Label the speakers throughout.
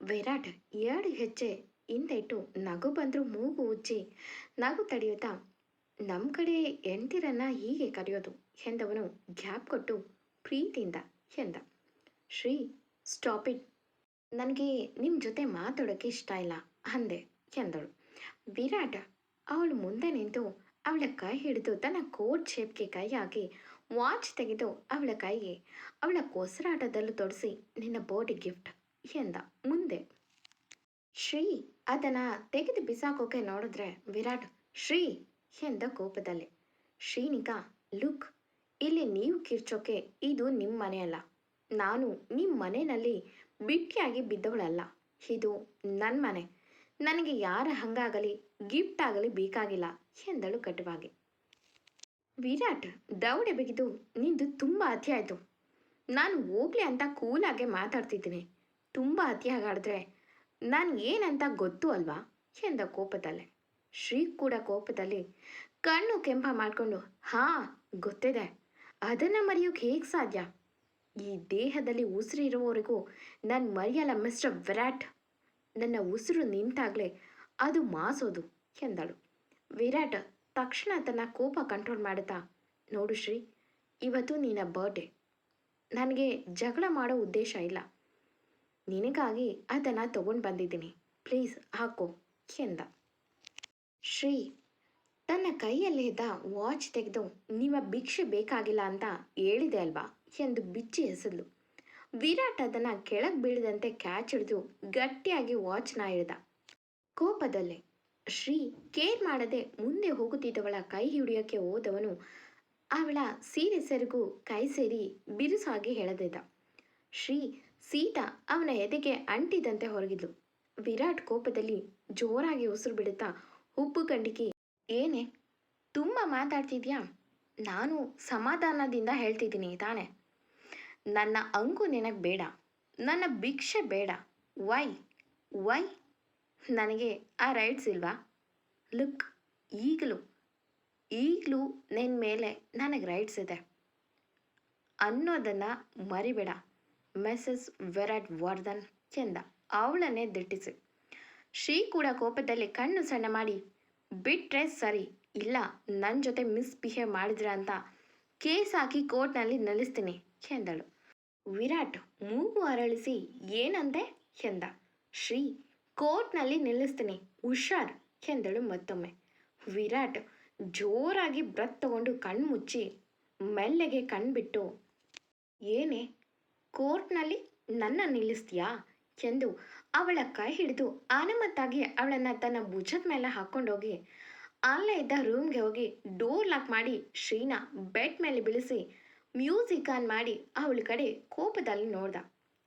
Speaker 1: ವಿರಾಟ್ ಎರಡು ಹೆಜ್ಜೆ ಹಿಂದೆಟ್ಟು ನಗು ಬಂದರೂ ಮೂಗು ಉಜ್ಜಿ, ನಗು ತಡೆಯುತ್ತಾ ನಮ್ಮ ಕಡೆ ಹೆಂಡ್ತಿರನ್ನ ಹೀಗೆ ಕರೆಯೋದು ಎಂದವನು ಗ್ಯಾಪ್ ಕೊಟ್ಟು ಪ್ರೀತಿಯಿಂದ ಎಂದ. Shri, stop it. ನನಗೆ ನಿಮ್ಮ ಜೊತೆ ಮಾತಾಡೋಕ್ಕೆ ಇಷ್ಟ ಇಲ್ಲ ಅಂದೆ ಎಂದಳು. ವಿರಾಟ್ ಅವಳು ಮುಂದೆ ನಿಂತು ಅವಳ ಕೈ ಹಿಡಿದು ತನ್ನ ಕೋಟ್ ಶೇಪ್ಗೆ ಕೈ ಹಾಕಿ ವಾಚ್ ತೆಗೆದು ಅವಳ ಕೈಗೆ, ಅವಳ ಕೊಸರಾಟದಲ್ಲೂ ತೊಡಿಸಿ ನಿನ್ನ ಬೋಡಿ ಗಿಫ್ಟ್ ಎಂದ ಮುಂದೆ. ಶ್ರೀ, ಅದನ್ನ ತೆಗೆದು ಬಿಸಾಕೋಕೆ ನೋಡಿದ್ರೆ ವಿರಾಟ್, ಶ್ರೀ ಎಂದ ಕೋಪದಲ್ಲಿ. ಶ್ರೀನಿಕಾ, ಲುಕ್, ಇಲ್ಲಿ ನೀವು ಕಿರ್ಚೋಕೆ ಇದು ನಿಮ್ಮ ಮನೆಯಲ್ಲ. ನಾನು ನಿಮ್ಮ ಮನೆಯಲ್ಲಿ ಬಿಟ್ಟಿಯಾಗಿ ಬಿದ್ದವಳಲ್ಲ. ಇದು ನನ್ನ ಮನೆ. ನನಗೆ ಯಾರ ಹಂಗಾಗಲಿ, ಗಿಫ್ಟ್ ಆಗಲಿ ಬೇಕಾಗಿಲ್ಲ ಎಂದಳು ಕಟುವಾಗಿ. ವಿರಾಟ್, ದೌಡೆ ಬಿಗಿದು ನಿಂದು ತುಂಬ ಅತಿ ಆಯಿತು. ನಾನು ಹೋಗ್ಲಿ ಅಂತ ಕೂಲಾಗೆ ಮಾತಾಡ್ತಿದ್ದೀನಿ. ತುಂಬ ಅತಿಯಾಗಾಡಿದ್ರೆ ನಾನು ಏನಂತ ಗೊತ್ತು ಅಲ್ವಾ? ಎಂದ ಕೋಪದಲ್ಲೇ. ಶ್ರೀ ಕೂಡ ಕೋಪದಲ್ಲಿ ಕಣ್ಣು ಕೆಂಪ ಮಾಡಿಕೊಂಡು, ಹಾ, ಗೊತ್ತಿದೆ. ಅದನ್ನು ಮರೆಯೋಕೆ ಹೇಗೆ ಸಾಧ್ಯ? ಈ ದೇಹದಲ್ಲಿ ಉಸಿರಿರುವವರೆಗೂ ನಾನು ಮರೆಯಲ್ಲ ಮಿಸ್ಟರ್ ವಿರಾಟ್. ನನ್ನ ಉಸಿರು ನಿಂತಾಗಲೇ ಅದು ಮಾಸೋದು, ಎಂದಳು. ವಿರಾಟ್ ತಕ್ಷಣ ತನ್ನ ಕೋಪ ಕಂಟ್ರೋಲ್ ಮಾಡುತ್ತಾ, ನೋಡು ಶ್ರೀ, ಇವತ್ತು ನಿನ್ನ ಬರ್ಡೇ. ನನಗೆ ಜಗಳ ಮಾಡೋ ಉದ್ದೇಶ ಇಲ್ಲ. ನಿನಗಾಗಿ ಅದನ್ನು ತಗೊಂಡು ಬಂದಿದ್ದೀನಿ. ಪ್ಲೀಸ್ ಹಾಕೋ ಎಂದ. ಶ್ರೀ, ತನ್ನ ಕೈಯಲ್ಲಿದ್ದ ವಾಚ್ ತೆಗೆದು ನಿಮ್ಮ ಭಿಕ್ಷೆ ಬೇಕಾಗಿಲ್ಲ ಅಂತ ಹೇಳಿದೆ ಅಲ್ವಾ ಎಂದು ಬಿಚ್ಚಿ ಎಸೆದ್ಲು. ವಿರಾಟ್ ಅದನ್ನು ಕೆಳಗೆ ಬೀಳದಂತೆ ಕ್ಯಾಚ್ ಹಿಡಿದು ಗಟ್ಟಿಯಾಗಿ ವಾಚ್ನ ಹಿಡಿದ. ಕೋಪದಲ್ಲೇ ಶ್ರೀ ಕೇರ್ ಮಾಡದೆ ಮುಂದೆ ಹೋಗುತ್ತಿದ್ದವಳ ಕೈ ಹಿಡಿಯೋಕ್ಕೆ ಹೋದವನು ಅವಳ ಸೀರೆ ಸೆರಗು ಕೈ ಸೇರಿ ಬಿರುಸಾಗಿ ಹೇಳದಿದ್ದ ಶ್ರೀ ಸೀತಾ ಅವನ ಎದೆಗೆ ಅಂಟಿದಂತೆ ಹೊರಗಿದ್ಲು. ವಿರಾಟ್ ಕೋಪದಲ್ಲಿ ಜೋರಾಗಿ ಉಸಿರು ಬಿಡುತ್ತಾ ಉಪ್ಪು ಕಂಡಿಕೆ, ಏನೇ, ತುಂಬ ಮಾತಾಡ್ತಿದ್ಯಾ? ನಾನು ಸಮಾಧಾನದಿಂದ ಹೇಳ್ತಿದ್ದೀನಿ ತಾನೆ. ನನ್ನ ಅಂಗು ನಿನಗೆ ಬೇಡ, ನನ್ನ ಭಿಕ್ಷೆ ಬೇಡ. ವೈ ವೈ, ನನಗೆ ಆ ರೈಟ್ಸ್ ಇಲ್ವಾ? ಲುಕ್, ಈಗಲೂ ಈಗಲೂ ನಿನ್ನ ಮೇಲೆ ನನಗೆ ರೈಟ್ಸ್ ಇದೆ. ಅನ್ನೋದನ್ನು ಮರಿಬೇಡ. ಮೆಸಸ್ ವಿರಾಟ್ ವರ್ಧನ್ ಎಂದ ಅವಳನ್ನೇ ದಿಟ್ಟಿಸಿ. ಶ್ರೀ ಕೂಡ ಕೋಪದಲ್ಲಿ ಕಣ್ಣು ಸಣ್ಣ ಮಾಡಿ, ಬಿಟ್ರೆ ಸರಿ, ಇಲ್ಲ ನನ್ನ ಜೊತೆ ಮಿಸ್ಬಿಹೇವ್ ಮಾಡಿದ್ರ ಅಂತ ಕೇಸ್ ಹಾಕಿ ಕೋರ್ಟ್ನಲ್ಲಿ ನಿಲ್ಲಿಸ್ತೀನಿ, ಎಂದಳು. ವಿರಾಟ್ ಮೂಗು ಅರಳಿಸಿ ಏನಂದೆ ಎಂದ. ಶ್ರೀ, ಕೋರ್ಟ್ನಲ್ಲಿ ನಿಲ್ಲಿಸ್ತೀನಿ, ಹುಷಾರ್, ಎಂದಳು ಮತ್ತೊಮ್ಮೆ. ವಿರಾಟ್ ಜೋರಾಗಿ ಬ್ರತ್ ತಗೊಂಡು ಕಣ್ಣು ಮುಚ್ಚಿ ಮೆಲ್ಲೆಗೆ ಕಣ್ಬಿಟ್ಟು, ಏನೇ ಕೋರ್ಟ್ನಲ್ಲಿ ನನ್ನ ನಿಲ್ಲಿಸ್ತೀಯಾ? ಎಂದು ಅವಳ ಕೈ ಹಿಡಿದು ಆನಮತ್ತಾಗಿ ಅವಳನ್ನು ತನ್ನ ಭುಜದ ಮೇಲೆ ಹಾಕ್ಕೊಂಡೋಗಿ ಅಲ್ಲೇ ಇದ್ದ ರೂಮ್ಗೆ ಹೋಗಿ ಡೋರ್ ಲಾಕ್ ಮಾಡಿ ಶ್ರೀನ ಬೆಡ್ ಮೇಲೆ ಬೀಳಿಸಿ ಮ್ಯೂಸಿಕ್ ಆನ್ ಮಾಡಿ ಅವಳ ಕಡೆ ಕೋಪದಲ್ಲಿ ನೋಡ್ದ.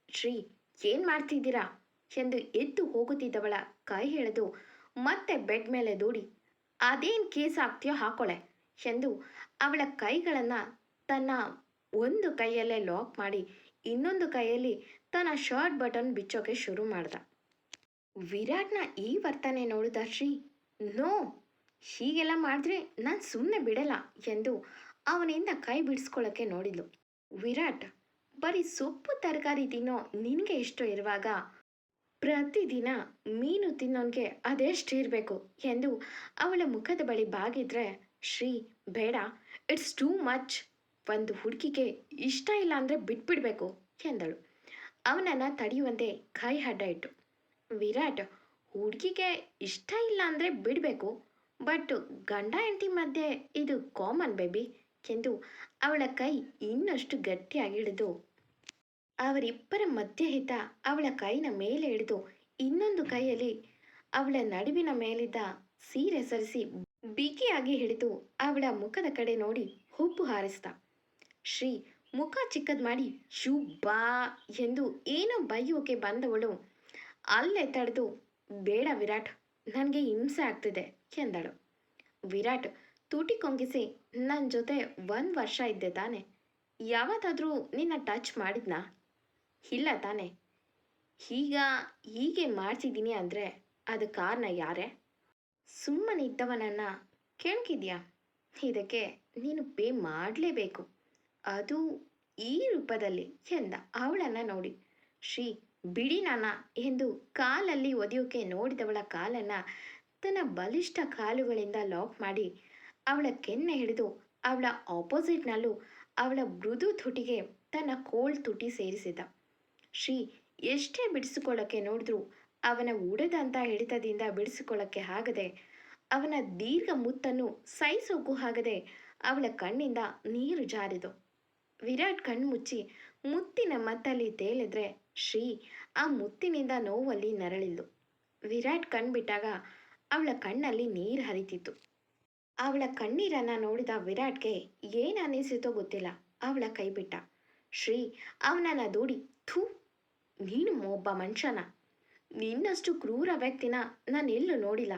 Speaker 1: ಶ್ರೀ, ಏನು ಮಾಡ್ತಿದ್ದೀರಾ? ಎಂದು ಎದ್ದು ಹೋಗುತ್ತಿದ್ದವಳ ಕೈ ಹಿಡಿದು ಮತ್ತೆ ಬೆಡ್ ಮೇಲೆ ದೂಡಿ, ಅದೇನು ಕೇಸ್ ಆಗ್ತೀಯೋ ಹಾಕೊಳೆ. ಎಂದು ಅವಳ ಕೈಗಳನ್ನು ತನ್ನ ಒಂದು ಕೈಯಲ್ಲೇ ಲಾಕ್ ಮಾಡಿ ಇನ್ನೊಂದು ಕೈಯಲ್ಲಿ ತನ್ನ ಶರ್ಟ್ ಬಟನ್ ಬಿಚ್ಚೋಕೆ ಶುರು ಮಾಡ್ದ. ವಿರಾಟ್ನ ಈ ವರ್ತನೆ ನೋಡಿದ ಶ್ರೀ, ನೋ, ಹೀಗೆಲ್ಲ ಮಾಡಿದ್ರೆ ನಾನು ಸುಮ್ಮನೆ ಬಿಡಲ್ಲ ಎಂದು ಅವನಿಂದ ಕೈ ಬಿಡಿಸ್ಕೊಳ್ಳೋಕ್ಕೆ ನೋಡಿದ್ಲು. ವಿರಾಟ್, ಬರೀ ಸೊಪ್ಪು ತರಕಾರಿ ತಿನ್ನೋ ನಿನಗೆ ಇಷ್ಟ ಇರುವಾಗ ಪ್ರತಿದಿನ ಮೀನು ತಿನ್ನೋನ್ಗೆ ಅದೆಷ್ಟು ಇರಬೇಕು ಎಂದು ಅವಳ ಮುಖದ ಬಳಿ ಬಾಗಿದ್ರೆ, ಶ್ರೀ, ಬೇಡ, ಇಟ್ಸ್ ಟೂ ಮಚ್. ಒಂದು ಹುಡುಗಿಗೆ ಇಷ್ಟ ಇಲ್ಲ ಅಂದರೆ ಬಿಟ್ಬಿಡ್ಬೇಕು. ಎಂದಳು. ಅವನನ್ನು ತಡೆಯುವಂತೆ ಕೈ ಅಡ್ಡ ಇಟ್ಟು, ವಿರಾಟ್, ಹುಡುಗಿಗೆ ಇಷ್ಟ ಇಲ್ಲ ಅಂದರೆ ಬಿಡಬೇಕು ಬಟ್ ಗಂಡ ಹೆಂಡತಿ ಮಧ್ಯೆ ಇದು ಕಾಮನ್ ಬೇಬಿ ಎಂದು ಅವಳ ಕೈ ಇನ್ನಷ್ಟು ಗಟ್ಟಿಯಾಗಿ ಹಿಡಿದು, ಅವರಿಬ್ಬರ ಮಧ್ಯೆ ಹಿತ ಅವಳ ಕೈನ ಮೇಲೆ ಹಿಡಿದು ಇನ್ನೊಂದು ಕೈಯಲ್ಲಿ ಅವಳ ನಡುವಿನ ಮೇಲಿದ್ದ ಸೀರೆ ಸರಿಸಿ ಬಿಗಿಯಾಗಿ ಹಿಡಿದು ಅವಳ ಮುಖದ ಕಡೆ ನೋಡಿ ಹುಬ್ಬು ಹಾರಿಸ್ದ. ಶ್ರೀ ಮುಖ ಚಿಕ್ಕದ್ ಮಾಡಿ ಶೂ ಬಾ ಎಂದು ಏನೋ ಬೈಯೋಕೆ ಬಂದವಳು. ಅಲ್ಲೇ ತಡೆದು, ಬೇಡ ವಿರಾಟ್, ನನಗೆ ಹಿಂಸೆ ಆಗ್ತಿದೆ ಎಂದಳು. ವಿರಾಟ್ ತುಟಿ ಕೊಂಗಿಸಿ ನನ್ನ ಜೊತೆ ಒಂದು ವರ್ಷ ಇದ್ದೆ ತಾನೆ. ಯಾವತ್ತಾದರೂ ನಿನ್ನ ಟಚ್ ಮಾಡಿದ್ನಾ? ಇಲ್ಲ ತಾನೆ. ಈಗ ಹೀಗೆ ಮಾಡ್ತಿದ್ದೀನಿ ಅಂದರೆ ಅದು ಕಾರಣ ಯಾರೇ? ಸುಮ್ಮನಿದ್ದವನನ್ನು ಕೇಳ್ಕಿದ್ಯಾ ಇದಕ್ಕೆ ನೀನು ಪೇ ಮಾಡಲೇಬೇಕು. ಅದು ಈ ರೂಪದಲ್ಲಿ ಎಂದ ಅವಳನ್ನು ನೋಡಿ. ಶ್ರೀ ಬಿಡಿ ನಾನ ಎಂದು ಕಾಲಲ್ಲಿ ಒದೆಯೋಕೆ ನೋಡಿದವಳ ಕಾಲನ್ನು ತನ್ನ ಬಲಿಷ್ಠ ಕಾಲುಗಳಿಂದ ಲಾಕ್ ಮಾಡಿ ಅವಳ ಕೆನ್ನೆ ಹಿಡಿದು ಅವಳ ಆಪೋಸಿಟ್ನಲ್ಲೂ ಅವಳ ಮೃದು ತುಟಿಗೆ ತನ್ನ ಕೋಳ್ ತುಟಿ ಸೇರಿಸಿದ. ಶ್ರೀ ಎಷ್ಟೇ ಬಿಡಿಸಿಕೊಳ್ಳೋಕ್ಕೆ ನೋಡಿದ್ರೂ ಅವನ ಉಡದಂಥ ಹಿಡಿತದಿಂದ ಬಿಡಿಸಿಕೊಳ್ಳೋಕ್ಕೆ ಆಗದೆ ಅವನ ದೀರ್ಘ ಮುತ್ತನ್ನು ಸೈಸೋಕು ಆಗದೆ ಅವಳ ಕಣ್ಣಿಂದ ನೀರು ಜಾರಿದು. ವಿರಾಟ್ ಕಣ್ಮುಚ್ಚಿ ಮುತ್ತಿನ ಮತ್ತಲ್ಲಿ ತೇಲಿದ್ರೆ, ಶ್ರೀ, ಆ ಮುತ್ತಿನಿಂದ ನೋವಲ್ಲಿ ನರಳಿದ್ಲು ವಿರಾಟ್ ಕಣ್ಬಿಟ್ಟಾಗ ಅವಳ ಕಣ್ಣಲ್ಲಿ ನೀರು ಹರಿತಿತ್ತು. ಅವಳ ಕಣ್ಣೀರನ್ನ ನೋಡಿದ ವಿರಾಟ್ಗೆ ಏನು ಅನಿಸಿತೋ ಗೊತ್ತಿಲ್ಲ. ಅವಳ ಕೈ ಬಿಟ್ಟ. ಶ್ರೀ, ಅವನನ್ನ ದೂಡಿ, ಥೂ, ನೀನು ಒಬ್ಬ ಮನುಷ್ಯನ. ನಿನ್ನಷ್ಟು ಕ್ರೂರ ವ್ಯಕ್ತಿನ ನಾನು ಎಲ್ಲೂ ನೋಡಿಲ್ಲ.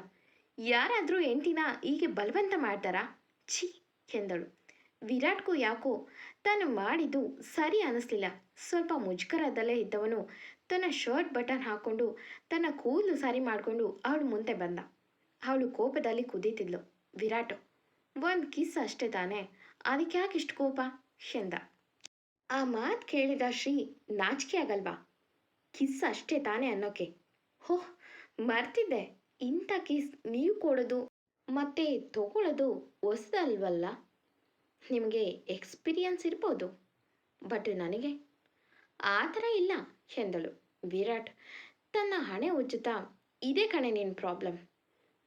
Speaker 1: ಯಾರಾದರೂ ಹೆಂಡ್ತಿನ ಹೀಗೆ ಬಲವಂತ ಮಾಡ್ತಾರಾ? ಛೀ, ಎಂದಳು. ವಿರಾಟ್ಗೂ ಯಾಕೋ ತಾನು ಮಾಡಿದ್ದು ಸರಿ ಅನ್ನಿಸ್ಲಿಲ್ಲ ಸ್ವಲ್ಪ ಮುಜುಗರದಲ್ಲೇ ಇದ್ದವನು. ತನ್ನ ಶರ್ಟ್ ಬಟನ್ ಹಾಕ್ಕೊಂಡು ತನ್ನ ಕೂದಲು ಸರಿ ಮಾಡಿಕೊಂಡು ಅವಳು ಮುಂದೆ ಬಂದ. ಅವಳು ಕೋಪದಲ್ಲಿ ಕುದೀತಿದ್ಲು. ವಿರಾಟ್, ಒಂದು ಕಿಸ್ ಅಷ್ಟೇ ತಾನೆ. ಅದಕ್ಕೆ ಯಾಕೆ ಇಷ್ಟು ಕೋಪ? ಎಂದ. ಆ ಮಾತು ಕೇಳಿದ ಶ್ರೀ ನಾಚಿಕೆ ಆಗಲ್ವಾ? ಕಿಸ್ ಅಷ್ಟೇ ತಾನೇ ಅನ್ನೋಕೆ. ಹೋಹ್ ಮರ್ತಿದ್ದೆ. ಇಂಥ ಕಿಸ್ ನೀವು ಕೊಡೋದು ಮತ್ತೆ ತಗೊಳ್ಳೋದು ಹೊಸದಲ್ವಲ್ಲ? ನಿಮಗೆ ಎಕ್ಸ್ಪೀರಿಯನ್ಸ್ ಇರ್ಬೋದು. ಬಟ್ ನನಗೆ ಆ ಥರ ಇಲ್ಲ ಎಂದಳು ವಿರಾಟ್. ತನ್ನ ಹಣೆ ಉಜ್ಜುತ್ತಾ, ಇದೇ ಕಣೆ ನಿನ್ನ ಪ್ರಾಬ್ಲಮ್.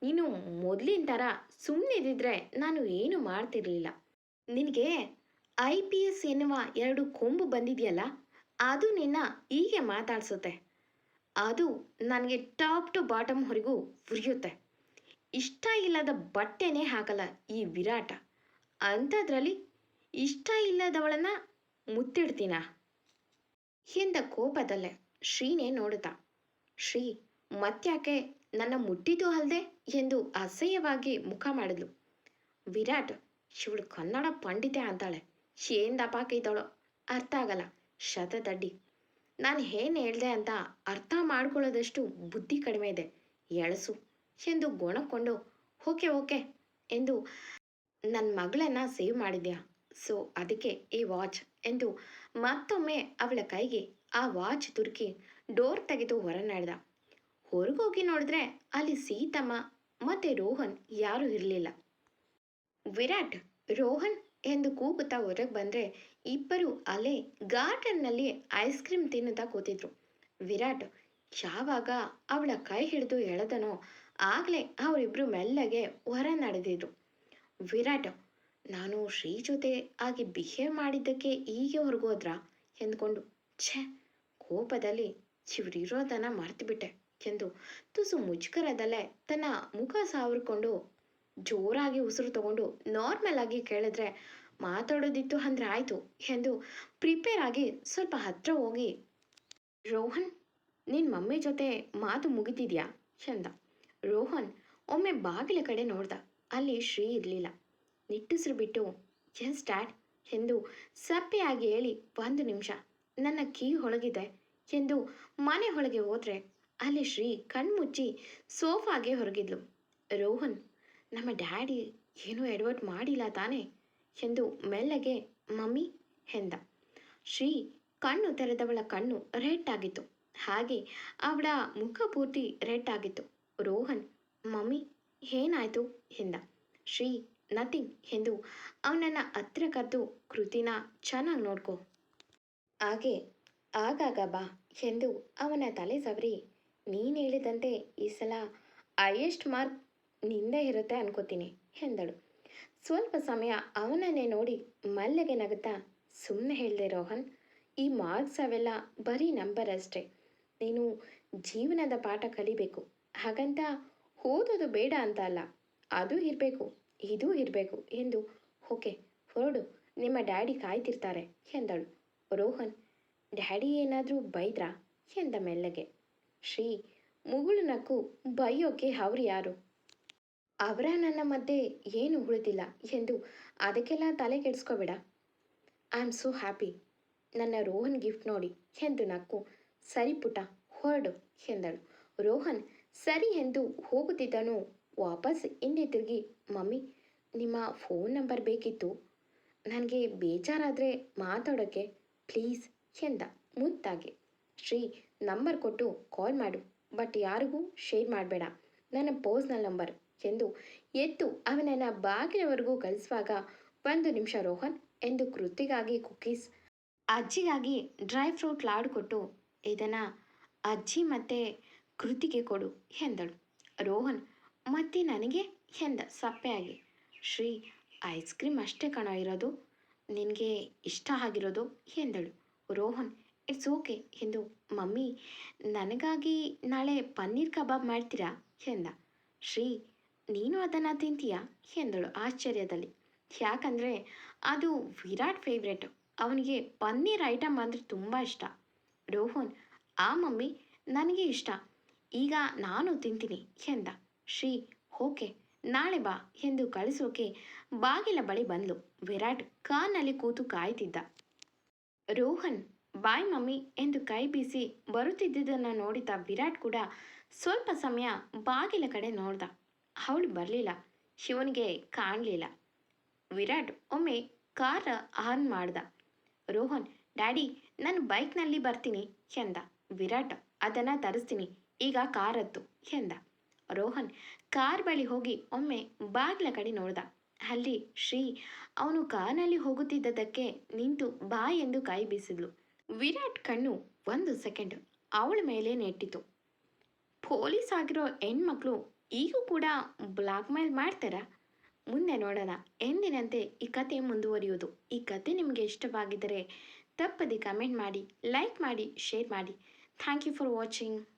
Speaker 1: ನೀನು ಮೊದಲಿನ ಥರ ಸುಮ್ಮನಿದ್ದಿದ್ರೆ ನಾನು ಏನು ಮಾಡ್ತಿರ್ಲಿಲ್ಲ. ನಿನಗೆ ಐ ಪಿ ಎಸ್ ಎನ್ನುವ ಎರಡು ಕೊಂಬು ಬಂದಿದೆಯಲ್ಲ, ಅದು ನಿನ್ನ ಹೀಗೆ ಮಾತಾಡ್ಸುತ್ತೆ. ಅದು ನನಗೆ ಟಾಪ್ ಟು ಬಾಟಮ್ವರೆಗೂ ಉರಿಯುತ್ತೆ. ಇಷ್ಟ ಇಲ್ಲದ ಬಟ್ಟೆನೇ ಹಾಕಲ್ಲ ಈ ವಿರಾಟ. ಅಂಥದ್ರಲ್ಲಿ ಇಷ್ಟ ಇಲ್ಲದವಳನ್ನ ಮುತ್ತಿಡ್ತೀನ? ಎಂದ ಕೋಪದಲ್ಲೇ ಶ್ರೀನೇ ನೋಡುತ್ತಾ, ಶ್ರೀ ಮತ್ಯಾಕೆ ನನ್ನ ಮುಟ್ಟಿದ್ದು ಅಲ್ದೆ ಎಂದು ಅಸಹ್ಯವಾಗಿ ಮುಖ ಮಾಡಿದ್ಲು. ವಿರಾಟ್ ಇವಳು ಕನ್ನಡ ಪಂಡಿತೆ ಅಂತಾಳೆ. ಏನ್ ದಪಾಕಿದ್ದಾಳೋ ಅರ್ಥ ಆಗಲ್ಲ. ಶತದಡ್ಡಿ. ನಾನು ಏನು ಹೇಳ್ದೆ ಅಂತ ಅರ್ಥ ಮಾಡ್ಕೊಳ್ಳೋದಷ್ಟು ಬುದ್ಧಿ ಕಡಿಮೆ ಇದೆ. ಎಳಸು ಎಂದು ಗೊಣಕೊಂಡು, ಓಕೆ ಓಕೆ ಎಂದು ನನ್ನ ಮಗಳನ್ನ ಸೇವ್ ಮಾಡಿದ್ಯಾ? ಸೊ ಅದಕ್ಕೆ ಈ ವಾಚ್ ಎಂದು ಮತ್ತೊಮ್ಮೆ ಅವಳ ಕೈಗೆ ಆ ವಾಚ್ ತುರುಕಿ ಡೋರ್ ತೆಗೆದು ಹೊರನಾಡ್ದ. ನಡೆದ ಹೊರಗೋಗಿ ನೋಡಿದ್ರೆ ಅಲ್ಲಿ ಸೀತಮ್ಮ ಮತ್ತೆ ರೋಹನ್ ಯಾರೂ ಇರಲಿಲ್ಲ. ವಿರಾಟ್, ರೋಹನ್ ಎಂದು ಕೂಗುತ್ತಾ ಹೊರಗೆ ಬಂದರೆ ಇಬ್ಬರು ಅಲ್ಲೇ ಗಾರ್ಡನ್ನಲ್ಲಿ ಐಸ್ ಕ್ರೀಮ್ ತಿನ್ನುತ್ತಾ ಕೂತಿದ್ರು. ವಿರಾಟ್, ಯಾವಾಗ ಅವಳ ಕೈ ಹಿಡಿದು ಎಳೆದನೋ ಆಗಲೇ ಅವರಿಬ್ಬರು ಮೆಲ್ಲಗೆ ಹೊರ ನಡೆದಿದ್ರು ವಿರಾಟ್, ನಾನು ಶ್ರೀ ಜೊತೆ ಆಗಿ ಬಿಹೇವ್ ಮಾಡಿದ್ದಕ್ಕೆ ಹೀಗೆ ಹೊರಗೋದ್ರ ಎಂದ್ಕೊಂಡು, ಛೆ, ಕೋಪದಲ್ಲಿ ಇರೋದನ್ನ ಮರೆತುಬಿಟ್ಟೆ, ಎಂದು ತುಸು ಮುಜುಗರದಲ್ಲೇ ತನ್ನ ಮುಖ ಸಾವಿರ್ಕೊಂಡು ಜೋರಾಗಿ ಉಸಿರು ತಗೊಂಡು, ನಾರ್ಮಲ್ ಆಗಿ ಕೇಳಿದ್ರೆ ಮಾತಾಡೋದಿತ್ತು ಅಂದ್ರೆ ಆಯಿತು, ಎಂದು ಪ್ರಿಪೇರ್ ಆಗಿ ಸ್ವಲ್ಪ ಹತ್ರ ಹೋಗಿ, ರೋಹನ್ ನಿನ್ನ ಮಮ್ಮಿ ಜೊತೆ ಮಾತು ಮುಗಿತಿದ್ಯಾ? ಎಂದ. ರೋಹನ್ ಒಮ್ಮೆ ಬಾಗಿಲ ಕಡೆ ನೋಡ್ದ. ಅಲ್ಲಿ ಶ್ರೀ ಇರಲಿಲ್ಲ. ನಿಟ್ಟುಸಿರು ಬಿಟ್ಟು ಎಸ್ ಡ್ಯಾಡ್ ಎಂದು ಸಪ್ಪೆಯಾಗಿ ಹೇಳಿ, ಒಂದು ನಿಮಿಷ. ನನ್ನ ಕೀ ಹೊಳಗಿದೆ. ಎಂದು ಮನೆ ಒಳಗೆ ಹೋದ್ರೆ, ಅಲ್ಲಿ ಶ್ರೀ ಕಣ್ಮುಚ್ಚಿ ಸೋಫಾಗೆ ಹೊರಗಿದ್ಲು. ರೋಹನ್, ನಮ್ಮ ಡ್ಯಾಡಿ ಏನೂ ಎಡವಟ್ ಮಾಡಿಲ್ಲ ತಾನೇ? ಎಂದು ಮೆಲ್ಲಗೆ, ಮಮ್ಮಿ, ಎಂದ. ಶ್ರೀ ಕಣ್ಣು ತೆರೆದವಳ ಕಣ್ಣು ರೆಡ್ ಆಗಿತ್ತು. ಹಾಗೆ ಅವಳ ಮುಖ ಪೂರ್ತಿ ರೆಡ್ ಆಗಿತ್ತು. ರೋಹನ್, ಮಮ್ಮಿ ಏನಾಯ್ತು ಎಂದ. ಶ್ರೀ ನಥಿಂಗ್ ಎಂದು ಅವನನ್ನು ಹತ್ರ ಕರೆದು ಕೃತಿನ ಚೆನ್ನಾಗಿ ನೋಡ್ಕೊ. ಹಾಗೆ ಆಗಾಗ ಬಾ ಎಂದು ಅವನ ತಲೆ ಸವರಿ. ನೀನು ಹೇಳಿದಂತೆ ಈ ಸಲ ಹೈಯೆಸ್ಟ್ ಮಾರ್ಕ್ ನಿಂದೇ ಇರುತ್ತೆ ಅನ್ಕೋತೀನಿ ಎಂದಳು. ಸ್ವಲ್ಪ ಸಮಯ ಅವನನ್ನೇ ನೋಡಿ ಮಲ್ಲಿಗೆ ನಗುತ್ತಾ ಸುಮ್ಮನೆ ಹೇಳಿದೆ ರೋಹನ್, ಈ ಮಾರ್ಕ್ಸ್ ಅವೆಲ್ಲ ಬರೀ ನಂಬರ್ ಅಷ್ಟೇ ನೀನು ಜೀವನದ ಪಾಠ ಕಲಿಬೇಕು. ಹಾಗಂತ ಓದೋದು ಬೇಡ ಅಂತ ಅಲ್ಲ ಅದು ಇರಬೇಕು, ಇದೂ ಇರಬೇಕು ಎಂದು ಓಕೆ, ಹೊರಡು, ನಿಮ್ಮ ಡ್ಯಾಡಿ ಕಾಯ್ತಿರ್ತಾರೆ ಎಂದಳು. ರೋಹನ್, ಡ್ಯಾಡಿ ಏನಾದರೂ ಬೈದ್ರಾ? ಎಂದ ಮೆಲ್ಲಗೆ. ಶ್ರೀ, ಮುಗುಳು ನಕ್ಕು, ಬೈಯೋಕೆ ಅವ್ರು ಯಾರು? ಅವರ ನನ್ನ ಮಧ್ಯೆ ಏನು ಉಳಿದಿಲ್ಲ ಎಂದು ಅದಕ್ಕೆಲ್ಲ ತಲೆ ಕೆಡಿಸ್ಕೋಬೇಡ. I am so happy. ನನ್ನ ರೋಹನ್ ಗಿಫ್ಟ್ ನೋಡಿ ಎಂದು ನಕ್ಕು. ಸರಿ ಪುಟ ಹೊರಡು ಎಂದಳು. ರೋಹನ್ ಸರಿ ಎಂದು ಹೋಗುತ್ತಿದ್ದನು. ವಾಪಸ್ ಹಿಂದೆ ತಿರುಗಿ ಮಮ್ಮಿ, ನಿಮ್ಮ ಫೋನ್ ನಂಬರ್ ಬೇಕಿತ್ತು. ನನಗೆ ಬೇಜಾರಾದರೆ ಮಾತಾಡೋಕ್ಕೆ ಪ್ಲೀಸ್ ಎಂದ. ಮುದ್ದಾಗಿ ಶ್ರೀ, ನಂಬರ್ ಕೊಟ್ಟು ಕಾಲ್ ಮಾಡು, ಬಟ್ ಯಾರಿಗೂ ಶೇರ್ ಮಾಡಬೇಡ. ನನ್ನ ಪರ್ಸ್ನಲ್ ನಂಬರ್ ಎಂದು ಎತ್ತು ಅವನನ್ನು ಬಾಗಿಲವರೆಗೂ ಕಳಿಸುವಾಗ, ಒಂದು ನಿಮಿಷ ರೋಹನ್ ಎಂದು ಕೃತಿಗಾಗಿ ಕುಕ್ಕೀಸ್ ಅಜ್ಜಿಗಾಗಿ ಡ್ರೈ ಫ್ರೂಟ್ ಲಾಡು ಕೊಟ್ಟು, ಇದನ್ನು ಅಜ್ಜಿ ಮತ್ತು ಕೃತಿಗೆ ಕೊಡು ಎಂದಳು. ರೋಹನ್, ಮತ್ತೆ ನನಗೆ ಎಂದ ಸಪ್ಪೆಯಾಗಿ. ಶ್ರೀ, ಐಸ್ ಕ್ರೀಮ್ ಅಷ್ಟೇ ಕಣ ಇರೋದು. ನಿನಗೆ ಇಷ್ಟ ಆಗಿರೋದು ಎಂದಳು. ರೋಹನ್, ಇಟ್ಸ್ ಓಕೆ ಎಂದು ಮಮ್ಮಿ, ನನಗಾಗಿ ನಾಳೆ ಪನ್ನೀರ್ ಕಬಾಬ್ ಮಾಡ್ತೀರಾ? ಎಂದ. ಶ್ರೀ, ನೀನು ಅದನ್ನು ತಿಂತೀಯ? ಎಂದಳು ಆಶ್ಚರ್ಯದಲ್ಲಿ. ಯಾಕಂದರೆ ಅದು ವಿರಾಟ್ ಫೇವ್ರೆಟ್ ಅವನಿಗೆ ಪನ್ನೀರ್ ಐಟಮ್ ಅಂದರೆ ತುಂಬ ಇಷ್ಟ. ರೋಹನ್, ಆ ಮಮ್ಮಿ, ನನಗೆ ಇಷ್ಟ. ಈಗ ನಾನು ತಿಂತೀನಿ ಎಂದ. ಶ್ರೀ, ಓಕೆ, ನಾಳೆ ಬಾ ಎಂದು ಕಳಿಸೋಕೆ ಬಾಗಿಲ ಬಳಿ ಬಂದ್ಲು ವಿರಾಟ್ ಕಾರ್ನಲ್ಲಿ ಕೂತು ಕಾಯ್ತಿದ್ದ. ರೋಹನ್, ಬಾಯ್ ಮಮ್ಮಿ ಎಂದು ಕೈ ಬೀಸಿ ಬರುತ್ತಿದ್ದುದನ್ನು ನೋಡಿದ ವಿರಾಟ್ ಕೂಡ ಸ್ವಲ್ಪ ಸಮಯ ಬಾಗಿಲ ಕಡೆ ನೋಡ್ದ. ಅವಳು ಬರಲಿಲ್ಲ, ಶಿವನಿಗೆ ಕಾಣಲಿಲ್ಲ. ವಿರಾಟ್ ಒಮ್ಮೆ ಕಾರ್ ಆನ್ ಮಾಡ್ದ. ರೋಹನ್, ಡ್ಯಾಡಿ, ನಾನು ಬೈಕ್ನಲ್ಲಿ ಬರ್ತೀನಿ, ಎಂದ. ವಿರಾಟ್, ಅದನ್ನು ತರಿಸ್ತೀನಿ ಈಗ ಕಾರ್ ಹತ್ತು ಎಂದ. ರೋಹನ್ ಕಾರ್ ಬಳಿ ಹೋಗಿ ಒಮ್ಮೆ ಬಾಗ್ಲ ಕಡೆ ನೋಡ್ದ. ಅಲ್ಲಿ ಶ್ರೀ, ಅವನು ಕಾರ್ನಲ್ಲಿ ಹೋಗುತ್ತಿದ್ದದಕ್ಕೆ ನಿಂತು ಬಾ ಎಂದು ಕೈ ಬೀಸಿದ್ಲು. ವಿರಾಟ್ ಕಣ್ಣು ಒಂದು ಸೆಕೆಂಡ್ ಅವಳ ಮೇಲೆ ನೆಟ್ಟಿತು. ಪೊಲೀಸ್ ಆಗಿರೋ ಹೆಣ್ಮಕ್ಳು ಈಗೂ ಕೂಡ ಬ್ಲಾಕ್ ಮೇಲ್ ಮಾಡ್ತಾರಾ? ಮುಂದೆ ನೋಡೋಣ. ಎಂದಿನಂತೆ ಈ ಕತೆ ಮುಂದುವರಿಯುವುದು. ಈ ಕತೆ ನಿಮಗೆ ಇಷ್ಟವಾಗಿದ್ದರೆ ತಪ್ಪದೆ ಕಮೆಂಟ್ ಮಾಡಿ, ಲೈಕ್ ಮಾಡಿ, ಶೇರ್ ಮಾಡಿ. Thank you for watching.